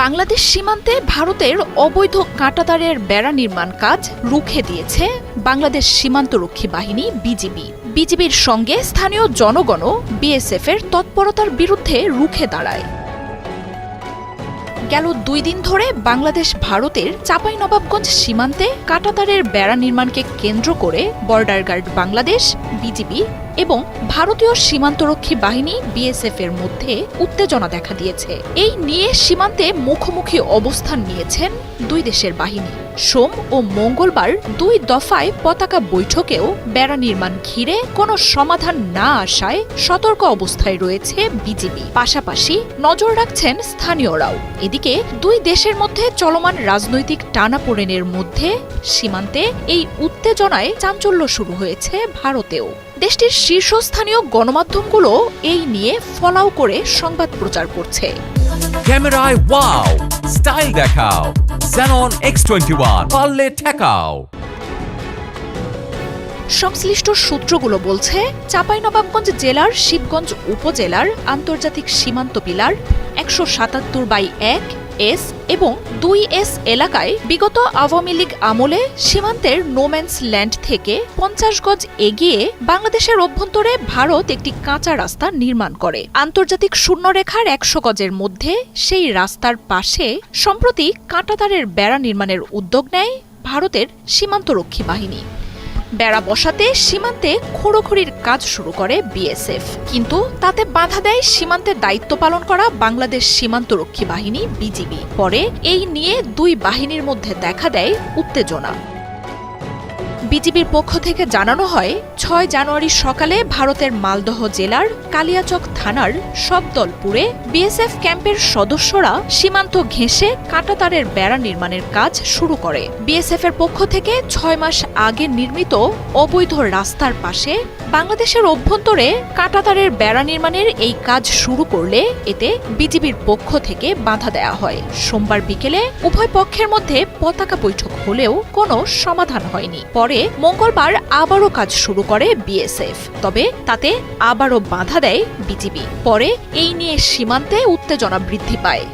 বাংলাদেশ সীমান্তে ভারতের অবৈধ কাঁটাতারের বেড়া নির্মাণ কাজ রুখে দিয়েছে বাংলাদেশ সীমান্তরক্ষী বাহিনী, বিজিবি। বিজিবির সঙ্গে স্থানীয় জনগণও বিএসএফ এর তৎপরতার বিরুদ্ধে রুখে দাঁড়ায়। গেল দুই দিন ধরে বাংলাদেশ ভারতের চাঁপাইনবাবগঞ্জ সীমান্তে কাঁটাতারের বেড়া নির্মাণকে কেন্দ্র করে বর্ডার গার্ড বাংলাদেশ, বিজিবি এবং ভারতীয় সীমান্তরক্ষী বাহিনী বিএসএফ এর মধ্যে উত্তেজনা দেখা দিয়েছে। এই নিয়ে সীমান্তে মুখোমুখি অবস্থান নিয়েছেন দুই দেশের বাহিনী। সোম ও মঙ্গলবার দুই দফায় পতাকা বৈঠকেও বেড়া নির্মাণ ঘিরে কোনো সমাধান না আসায় সতর্ক অবস্থায় রয়েছে বিজিবি। পাশাপাশি নজর রাখছেন স্থানীয়রাও। এদিকে দুই দেশের মধ্যে চলমান রাজনৈতিক টানাপোড়েনের মধ্যে সীমান্তে এই উত্তেজনায় চাঞ্চল্য শুরু হয়েছে ভারতেও। দেশটির শীর্ষস্থানীয় গণমাধ্যমগুলো এই নিয়ে ফলাও করে সংবাদ প্রচার করছে। ক্যামেরায় ওয়াও স্টাইল দেখাও Xenon X21 পারলে ঠেকাও। সংশ্লিষ্ট সূত্রগুলো বলছে চাঁপাইনবাবগঞ্জ জেলার শিবগঞ্জ উপজেলার আন্তর্জাতিক সীমান্ত পিলার একশো সাতাত্তর বাই এক এস এবং দুই এস এলাকায় বিগত আওয়ামী লীগ আমলে সীমান্তের নোম্যান্স ল্যান্ড থেকে পঞ্চাশ গজ এগিয়ে বাংলাদেশের অভ্যন্তরে ভারত একটি কাঁচা রাস্তা নির্মাণ করে। আন্তর্জাতিক শূন্যরেখার একশো গজের মধ্যে সেই রাস্তার পাশে সম্প্রতি কাঁটাতারের বেড়া নির্মাণের উদ্যোগ নেয় ভারতের সীমান্তরক্ষী বাহিনী। বেড়া বসাতে সীমান্তে খোঁড়োখড়ির কাজ শুরু করে বিএসএফ। কিন্তু তাতে বাধা দেয় সীমান্তে দায়িত্ব পালন করা বাংলাদেশ সীমান্তরক্ষী বাহিনী, বিজিবি। পরে এই নিয়ে দুই বাহিনীর মধ্যে দেখা দেয় উত্তেজনা। বিজিবির পক্ষ থেকে জানানো হয়, ছয় জানুয়ারি সকালে ভারতের মালদহ জেলার কালিয়াচক থানার সবদলপুরে বিএসএফ ক্যাম্পের সদস্যরা সীমান্ত ঘেঁষে কাঁটাতারের বেড়া নির্মাণের কাজ শুরু করে। বিএসএফ এর পক্ষ থেকে ছয় মাস আগে নির্মিত অবৈধ রাস্তার পাশে বাংলাদেশের অভ্যন্তরে কাঁটাতারের বেড়া নির্মাণের এই কাজ শুরু করলে এতে বিজিবির পক্ষ থেকে বাধা দেয়া হয়। সোমবার বিকেলে উভয় পক্ষের মধ্যে পতাকা বৈঠক হলেও কোনো সমাধান হয়নি। পরে মঙ্গলবার আবারও কাজ শুরু করে বিএসএফ। তবে তাতে আবারও বাধা দেয় বিজিবি। পরে এই নিয়ে সীমান্তে উত্তেজনা বৃদ্ধি পায়।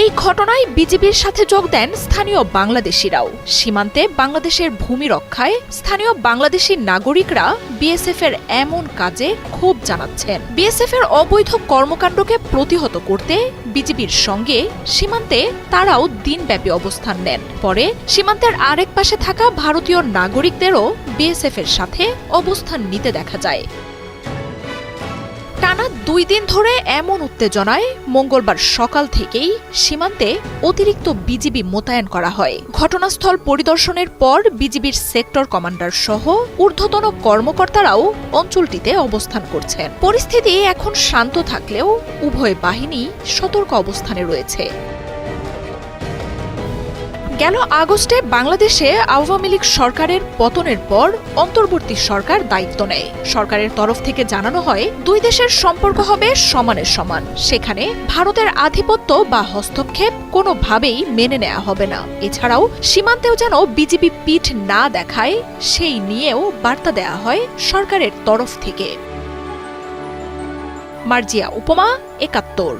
এই ঘটনায় বিজিবির সাথে যোগ দেন স্থানীয় বাংলাদেশিরাও। সীমান্তে বাংলাদেশের ভূমি রক্ষায় স্থানীয় বাংলাদেশি নাগরিকরা বিএসএফ এর এমন কাজে ক্ষোভ জানাচ্ছেন। বিএসএফ এর অবৈধ কর্মকাণ্ডকে প্রতিহত করতে বিজিবির সঙ্গে সীমান্তে তারাও দিনব্যাপী অবস্থান নেন। পরে সীমান্তের আরেক পাশে থাকা ভারতীয় নাগরিকদেরও বিএসএফ এর সাথে অবস্থান নিতে দেখা যায়। দুই দিন ধরে এমন উত্তেজনায় মঙ্গলবার সকাল থেকেই সীমান্তে অতিরিক্ত বিজিবি মোতায়েন করা হয়। ঘটনাস্থল পরিদর্শনের পর বিজিবির সেক্টর কমান্ডার সহ ঊর্ধ্বতন কর্মকর্তারাও অঞ্চলটিতে অবস্থান করছেন। পরিস্থিতি এখন শান্ত থাকলেও উভয় বাহিনী সতর্ক অবস্থানে রয়েছে। গেল আগস্টে বাংলাদেশে আওয়ামী লীগ সরকারের পতনের পর অন্তর্বর্তী সরকার দায়িত্ব নেয়। সরকারের তরফ থেকে জানানো হয়, দুই দেশের সম্পর্ক হবে সমানের সমান। সেখানে ভারতের আধিপত্য বা হস্তক্ষেপ কোনোভাবেই মেনে নেওয়া হবে না। এছাড়াও সীমান্তেও যেন বিজেপি পিঠ না দেখায়, সেই নিয়েও বার্তা দেয়া হয় সরকারের তরফ থেকে। মার্জিয়া উপমা, একাত্তর।